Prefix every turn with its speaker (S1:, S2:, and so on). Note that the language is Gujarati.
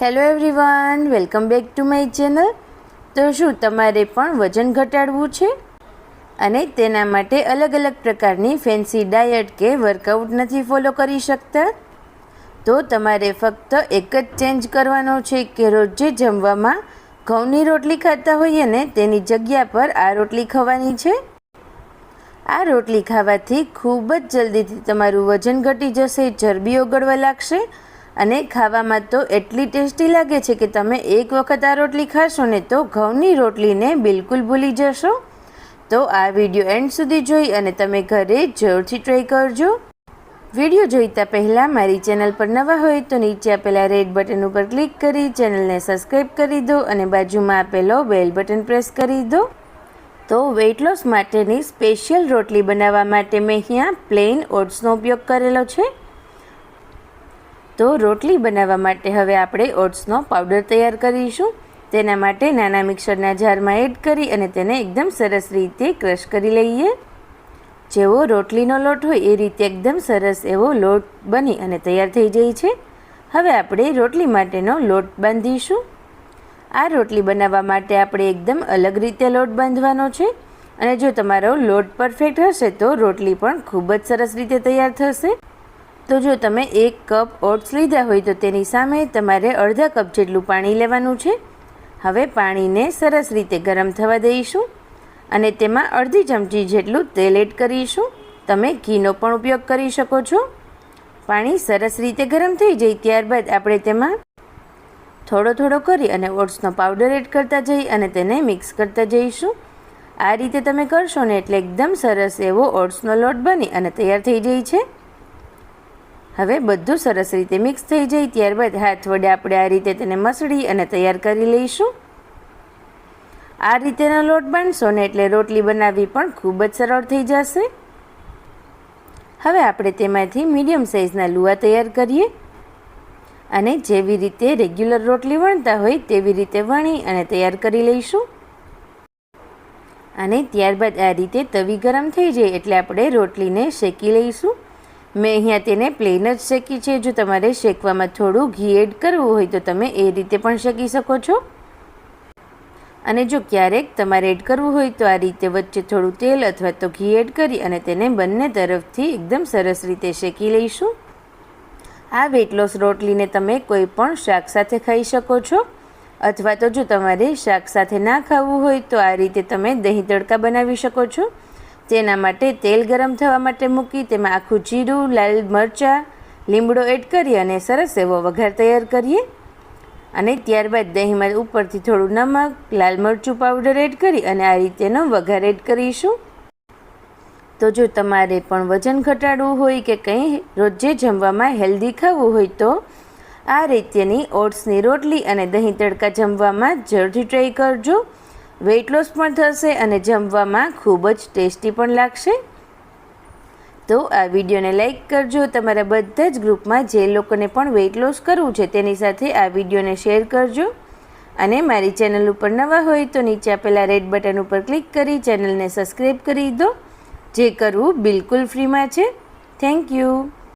S1: Hello everyone welcome back to my channel તો શું તમારે પણ વજન ઘટાડવું છે? અને તેના માટે અલગ અલગ પ્રકારની ફેન્સી ડાયટ કે વર્કઆઉટ નથી ફોલો કરી શકતા? તો તમારે ફક્ત એક જ ચેન્જ કરવાનો છે કે રોજે જમવામાં ઘઉંની રોટલી ખાતા હોઈએ ને તેની જગ્યા પર આ રોટલી ખાવાની છે. આ રોટલી ખાવાથી ખૂબ જ જલ્દીથી તમારું વજન ઘટી જશે, ચરબી ઓગળવા લાગશે અને ખાવામાં તો એટલી ટેસ્ટી લાગે છે કે તમે એક વખત આ રોટલી ખાશો ને તો ઘઉંની રોટલીને બિલકુલ ભૂલી જશો. તો આ વીડિયો એન્ડ સુધી જોઈ અને તમે ઘરે જરૂરથી ટ્રાય કરજો. વીડિયો જોઈતા પહેલાં મારી ચેનલ પર નવા હોય તો નીચે આપેલા રેડ બટન ઉપર ક્લિક કરી ચેનલને સબસ્ક્રાઈબ કરી દો અને બાજુમાં આપેલો બેલ બટન પ્રેસ કરી દો. તો વેઇટ લોસ માટેની સ્પેશિયલ રોટલી બનાવવા માટે મેં અહીંયા પ્લેન ઓટ્સનો ઉપયોગ કરેલો છે. તો રોટલી બનાવવા માટે હવે આપણે ઓટ્સનો પાવડર તૈયાર કરીશું. તેના માટે નાના મિક્સરના જારમાં એડ કરી અને તેને એકદમ સરસ રીતે ક્રશ કરી લઈએ. જેવો રોટલીનો લોટ હોય એ રીતે એકદમ સરસ એવો લોટ બની અને તૈયાર થઈ જાય છે. હવે આપણે રોટલી માટેનો લોટ બાંધીશું. આ રોટલી બનાવવા માટે આપણે એકદમ અલગ રીતે લોટ બાંધવાનો છે. અને જો તમારો લોટ પરફેક્ટ હશે તો રોટલી પણ ખૂબ જ સરસ રીતે તૈયાર થશે. તો જો તમે એક કપ ઓટ્સ લીધા હોય તો તેની સામે તમારે અડધા કપ જેટલું પાણી લેવાનું છે. હવે પાણીને સરસ રીતે ગરમ થવા દઈશું અને તેમાં અડધી ચમચી જેટલું તેલ એડ કરીશું. તમે ઘીનો પણ ઉપયોગ કરી શકો છો. પાણી સરસ રીતે ગરમ થઈ જાય ત્યારબાદ આપણે તેમાં થોડો થોડો કરી અને ઓટ્સનો પાવડર એડ કરતા જઈ અને તેને મિક્સ કરતા જઈશું. આ રીતે તમે કરશો ને એટલે એકદમ સરસ એવો ઓટ્સનો લોટ બની અને તૈયાર થઈ જાય છે. હવે બધું સરસ રીતે મિક્સ થઈ જાય ત્યારબાદ હાથ વડે આપણે આ રીતે તેને મસળી અને તૈયાર કરી લઈશું. આ રીતેનો લોટ બાંધશો ને એટલે રોટલી બનાવવી પણ ખૂબ જ સરળ થઈ જશે. હવે આપણે તેમાંથી મીડિયમ સાઇઝના લુવા તૈયાર કરીએ. અને જેવી રીતે રેગ્યુલર રોટલી વણતા હોય તેવી રીતે વણી અને તૈયાર કરી લઈશું. અને ત્યારબાદ આ રીતે તવી ગરમ થઈ જાય એટલે આપણે રોટલીને શેકી લઈશું. મેં અહીંયા તેને પ્લેન જ શેકી છે. જો તમારે શેકવામાં થોડું ઘી એડ કરવું હોય તો તમે એ રીતે પણ શેકી શકો છો. અને જો ક્યારેક તમારે એડ કરવું હોય તો આ રીતે વચ્ચે થોડું તેલ અથવા તો ઘી એડ કરી અને તેને બંને તરફથી એકદમ સરસ રીતે શેકી લઈશું. આ વેટ લોસ રોટલીને તમે કોઈ પણ શાક સાથે ખાઈ શકો છો. અથવા તો જો તમારે શાક સાથે ના ખાવું હોય તો આ રીતે તમે દહીં તડકા બનાવી શકો છો. તેના માટે તેલ ગરમ થવા માટે મૂકી, તેમાં આખું જીરું, લાલ મરચાં, લીમડો એડ કરી અને સરસ એવો વઘાર તૈયાર કરીએ. અને ત્યારબાદ દહીંમાં ઉપરથી થોડું નમક, લાલ મરચું પાવડર એડ કરી અને આ રીતેનો વઘાર એડ કરીશું. તો જો તમારે પણ વજન ઘટાડવું હોય કે કંઈ, રોજે જમવામાં હેલ્ધી ખાવું હોય તો આ રીતેની ઓટ્સની રોટલી અને દહીં તડકા જમવામાં જરૂરથી ટ્રાય કરજો. વેઇટ લોસ પણ થશે અને જમવામાં ખૂબ જ ટેસ્ટી પણ લાગશે. તો આ વિડીયોને લાઇક કરજો. તમારા બધા જ ગ્રુપમાં જે લોકોને પણ વેઇટ લોસ કરવું છે તેની સાથે આ વિડીયોને શેર કરજો. અને મારી ચેનલ ઉપર નવા હોય તો નીચે આપેલા રેડ બટન ઉપર ક્લિક કરી ચેનલને સબસ્ક્રાઈબ કરી દો. જે કરવું બિલકુલ ફ્રીમાં છે. Thank you